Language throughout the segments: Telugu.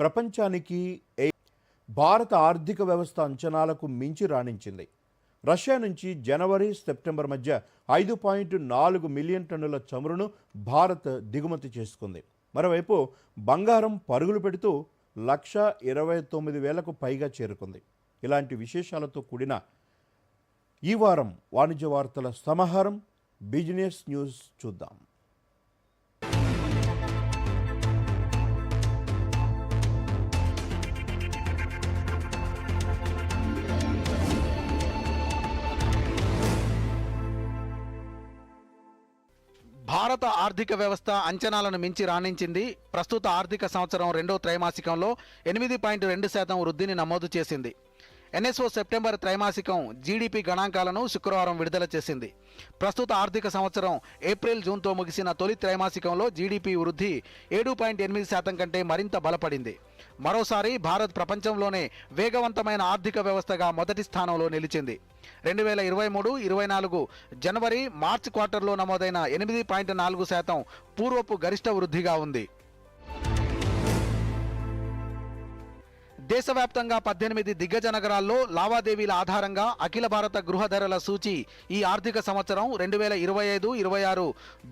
ప్రపంచానికి భారత ఆర్థిక వ్యవస్థ అంచనాలకు మించి రాణించింది. రష్యా నుంచి జనవరి సెప్టెంబర్ మధ్య ఐదు పాయింట్ నాలుగు మిలియన్ టన్నుల చమురును భారత్ దిగుమతి చేసుకుంది. మరోవైపు బంగారం పరుగులు పెడుతూ లక్ష ఇరవై తొమ్మిది వేలకు పైగా చేరుకుంది. ఇలాంటి విశేషాలతో కూడిన ఈ వారం వాణిజ్య వార్తల సమాహారం బిజినెస్ న్యూస్ చూద్దాం. భారత ఆర్థిక వ్యవస్థ అంచనాలను మించి రాణించింది. ప్రస్తుత ఆర్థిక సంవత్సరం రెండో త్రైమాసికంలో ఎనిమిది పాయింట్ రెండు శాతం వృద్ధిని నమోదు చేసింది. ఎన్ఎస్ఓ సెప్టెంబర్ త్రైమాసికం జీడీపీ గణాంకాలను శుక్రవారం విడుదల చేసింది. ప్రస్తుత ఆర్థిక సంవత్సరం ఏప్రిల్ జూన్తో ముగిసిన తొలి త్రైమాసికంలో జీడీపీ వృద్ధి ఏడు పాయింట్ ఎనిమిది శాతం కంటే మరింత బలపడింది. మరోసారి భారత్ ప్రపంచంలోనే వేగవంతమైన ఆర్థిక వ్యవస్థగా మొదటి స్థానంలో నిలిచింది. రెండు వేల ఇరవై మూడు ఇరవై నాలుగు జనవరి మార్చ్ క్వార్టర్లో నమోదైన ఎనిమిది పాయింట్ నాలుగు శాతం పూర్వపు గరిష్ట వృద్ధిగా ఉంది. దేశవ్యాప్తంగా పద్దెనిమిది దిగ్గజ నగరాల్లో లావాదేవీల ఆధారంగా అఖిల భారత గృహ ధరల సూచి ఈ ఆర్థిక సంవత్సరం రెండు వేల ఇరవై ఐదు ఇరవై ఆరు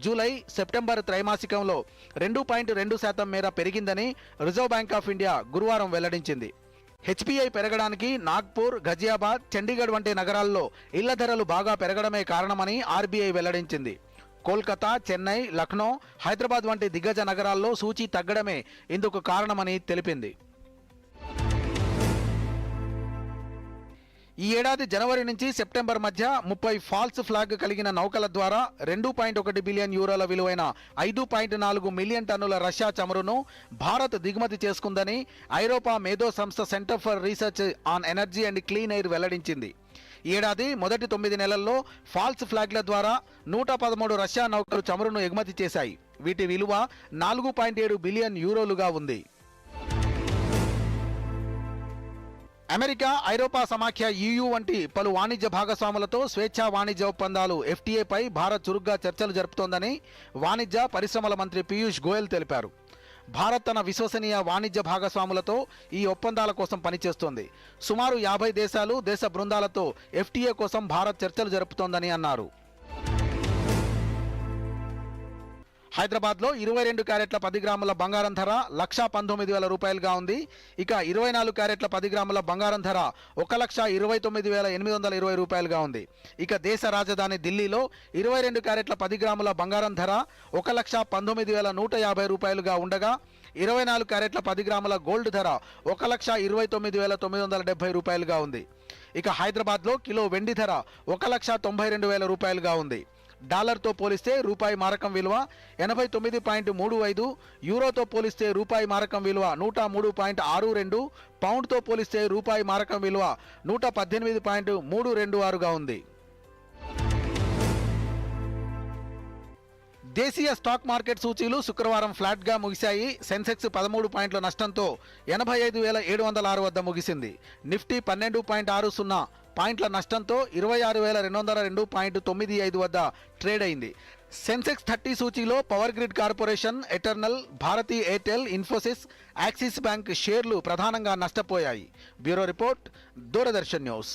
జూలై సెప్టెంబర్ త్రైమాసికంలో రెండు పాయింట్ రెండు శాతం మేర పెరిగిందని రిజర్వ్ బ్యాంక్ ఆఫ్ ఇండియా గురువారం వెల్లడించింది. హెచ్పిఐ పెరగడానికి నాగ్పూర్ ఘజియాబాద్ చండీగఢ్ వంటి నగరాల్లో ఇళ్ళ ధరలు బాగా పెరగడమే కారణమని ఆర్బీఐ వెల్లడించింది. కోల్కతా చెన్నై లక్నో హైదరాబాద్ వంటి దిగ్గజ నగరాల్లో సూచీ తగ్గడమే ఇందుకు కారణమని తెలిపింది. ఈ ఏడాది జనవరి నుంచి సెప్టెంబర్ మధ్య ముప్పై ఫాల్స్ ఫ్లాగ్ కలిగిన నౌకల ద్వారా రెండు పాయింట్ ఒకటి బిలియన్ యూరోల విలువైన ఐదు పాయింట్ నాలుగు మిలియన్ టన్నుల రష్యా చమురును భారత్ దిగుమతి చేసుకుందని ఐరోపా మేధో సంస్థ centre for research on energy and clean air వెల్లడించింది. ఈ ఏడాది మొదటి తొమ్మిది నెలల్లో ఫాల్స్ ఫ్లాగ్ల ద్వారా నూట పదమూడు రష్యా నౌకలు చమురును ఎగుమతి చేశాయి. వీటి విలువ నాలుగు పాయింట్ ఏడు బిలియన్ యూరోలుగా ఉంది. అమెరికా ఐరోపా సమాఖ్య ఈయూ వంటి పలు వాణిజ్య భాగస్వాములతో స్వేచ్ఛా వాణిజ్య ఒప్పందాలు ఎఫ్టీఏపై భారత్ చురుగ్గా చర్చలు జరుపుతోందని వాణిజ్య పరిశ్రమల మంత్రి పీయూష్ గోయల్ తెలిపారు. భారత్ తన విశ్వసనీయ వాణిజ్య భాగస్వాములతో ఈ ఒప్పందాల కోసం పనిచేస్తోంది. సుమారు యాభై దేశాలు దేశ బృందాలతో ఎఫ్టీఏ కోసం భారత్ చర్చలు జరుపుతోందని అన్నారు. హైదరాబాద్లో ఇరవై రెండు క్యారెట్ల పది గ్రాముల బంగారం ధర లక్షా పంతొమ్మిది వేల రూపాయలుగా ఉంది. ఇక ఇరవై నాలుగు క్యారెట్ల పది గ్రాముల బంగారం ధర ఒక లక్ష ఇరవై తొమ్మిది వేల ఎనిమిది వందల ఇరవై రూపాయలుగా ఉంది. ఇక దేశ రాజధాని ఢిల్లీలో ఇరవై రెండు క్యారెట్ల పది గ్రాముల బంగారం ధర ఒక లక్ష పంతొమ్మిది వేల నూట యాభై రూపాయలుగా ఉండగా ఇరవై నాలుగు క్యారెట్ల పది గ్రాముల గోల్డ్ ధర ఒక లక్ష ఇరవై తొమ్మిది వేల తొమ్మిది వందల డెబ్బై రూపాయలుగా ఉంది. ఇక హైదరాబాద్లో కిలో వెండి ధర ఒక లక్ష తొంభై రెండు వేల రూపాయలుగా ఉంది. డాలర్తో పోలిస్తే రూపాయి మారకం విలువ ఎనభై తొమ్మిది పాయింట్ మూడు ఐదు యూరోతో పోలిస్తే రూపాయి మారకం విలువ నూట మూడు పాయింట్ ఆరు రెండు పౌండ్తో పోలిస్తే రూపాయి మారకం విలువ నూట పద్దెనిమిది పాయింట్ మూడు రెండు ఆరుగా ఉంది. దేశీయ స్టాక్ మార్కెట్ సూచీలు శుక్రవారం ఫ్లాట్గా ముగిశాయి. సెన్సెక్స్ పదమూడు పాయింట్ల నష్టంతో ఎనభై ఐదు వేల ఏడు వందల ఆరు వద్ద ముగిసింది. నిఫ్టీ పన్నెండు పాయింట్ ఆరు సున్నా పాయింట్ల నష్టంతో ఇరవై ఆరు వేల రెండు వందల రెండు పాయింట్ తొమ్మిది ఐదు వద్ద ట్రేడ్ అయింది. Sensex thirty సూచీలో power grid corporation eternal Bharti Airtel Infosys Axis bank షేర్లు ప్రధానంగా నష్టపోయాయి. Bureau report Doordarshan news.